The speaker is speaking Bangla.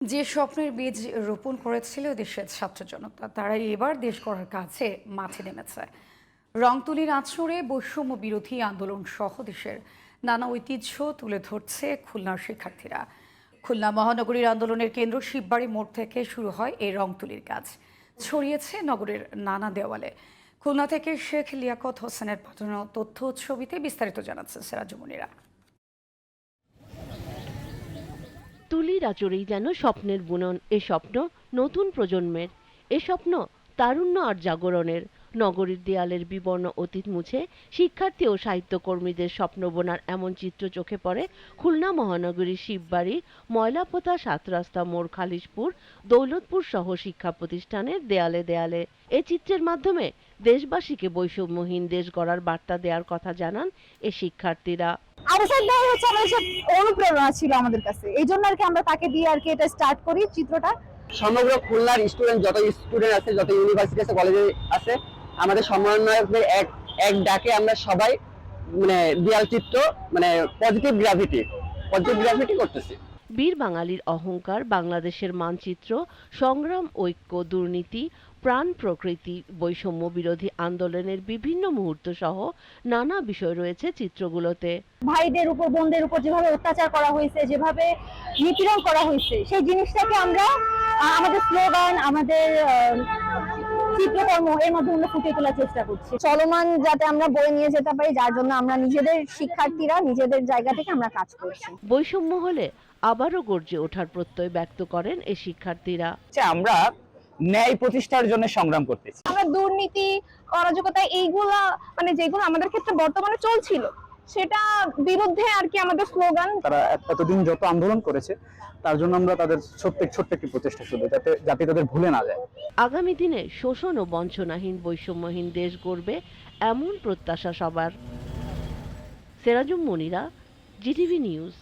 যে স্বপ্নের বীজ রোপণ করেছিল দেশের ছাত্র জনতা, তারাই এবার দেশ করার কাছে মাঠে নেমেছে। রংতুলির আছড়ে বৈষম্য বিরোধী আন্দোলন সহ দেশের নানা ঐতিহ্য তুলে ধরছে খুলনার শিক্ষার্থীরা। খুলনা মহানগরীর আন্দোলনের কেন্দ্র শিববাড়ি মোড় থেকে শুরু হয় এই রংতুলির কাজ। ছড়িয়েছে নগরের নানা দেওয়ালে। খুলনা থেকে শেখ লিয়াকত হোসেনের পাঠানো তথ্য ছবিতে বিস্তারিত জানাচ্ছে সেরাজুমনিরা তুলির আচরেই যেন স্বপ্নের বুনন, এ স্বপ্ন নতুন প্রজন্মের। এ স্বপ্ন তারুণ্য আর জাগরণের। নগরীর দেয়ালের বিবর্ণ অতীত মুছে শিক্ষার্থী ও সাহিত্যকর্মীদের স্বপ্ন বোনার এমন চিত্র চোখে পড়ে খুলনা মহানগরীর শিববাড়ি, ময়লাপোতা সাত রাস্তা মোড় খালিশপুর দৌলতপুর সহ শিক্ষা প্রতিষ্ঠানের দেয়ালে দেয়ালে। এ চিত্রের মাধ্যমে দেশবাসীকে বৈষম্যহীন দেশ গড়ার বার্তা দেওয়ার কথা জানান এ শিক্ষার্থীরা। ভাই হচ্ছে আমাদের সব অনুপ্রেরণা ছিল আমাদের কাছে। এই জন্য আর কি আমরা তাকে দিয়ে আর কি এটা স্টার্ট করি চিত্রটা। সমগ্র খুলনার স্টুডেন্ট যত স্টুডেন্ট আছে, যত ইউনিভার্সিটি আছে কলেজে আছে, আমাদের সমন্বয়কদের এক এক ডাকে আমরা সবাই মানে দেয়াল চিত্র মানে পজিটিভ গ্রাভিটি পজিটিভ গ্রাভিটি করতেছি। বীর বাঙালির অহংকার, বাংলাদেশের মানচিত্র, সংগ্রাম, ঐক্য, দুর্নীতি, প্রাণ প্রকৃতি, বৈষম্য বিরোধী আন্দোলনের বিভিন্ন মুহূর্ত সহ নানা বিষয় রয়েছে চিত্রগুলোতে। ভাইদের উপর, বোনদের উপর যেভাবে অত্যাচার করা হয়েছে, যেভাবে নিপীড়ন করা হয়েছে, সেই জিনিসটাকে আমরা আমাদের স্লোগান আমাদের চিত্রকর্ম এর মাধ্যমে আমরা ফুটিয়ে তোলার চেষ্টা করছি। চলমান যাতে আমরা বই নিয়ে যেতে পারি যার জন্য আমরা নিজেদের শিক্ষার্থীরা নিজেদের জায়গা থেকে আমরা কাজ করছি। বৈষম্য হলে আবারও গর্জে ওঠার প্রত্যয় ব্যক্ত করেন এ শিক্ষার্থীরা। আমরা ন্যায় প্রতিষ্ঠার জন্য সংগ্রাম করতেছি। আমরা দুর্নীতি অরাজকতা এইগুলা মানে যেগুলো আমাদের ক্ষেত্রে বর্তমানে চলছিল সেটা বিরুদ্ধে আর কি আমাদের স্লোগান। তারা এত- এতদিন যত আন্দোলন করেছে তার জন্য আমরা তাদের ছোট্ট ছোট্ট একটি প্রচেষ্টা শুধু যাতে যাতে তাদের ভুলে না যায়। আগামী দিনে শোষণ ও বঞ্চনাহীন বৈষম্যহীন দেশ গড়বে এমন প্রত্যাশা সবার। Serajum Monira, GTV news.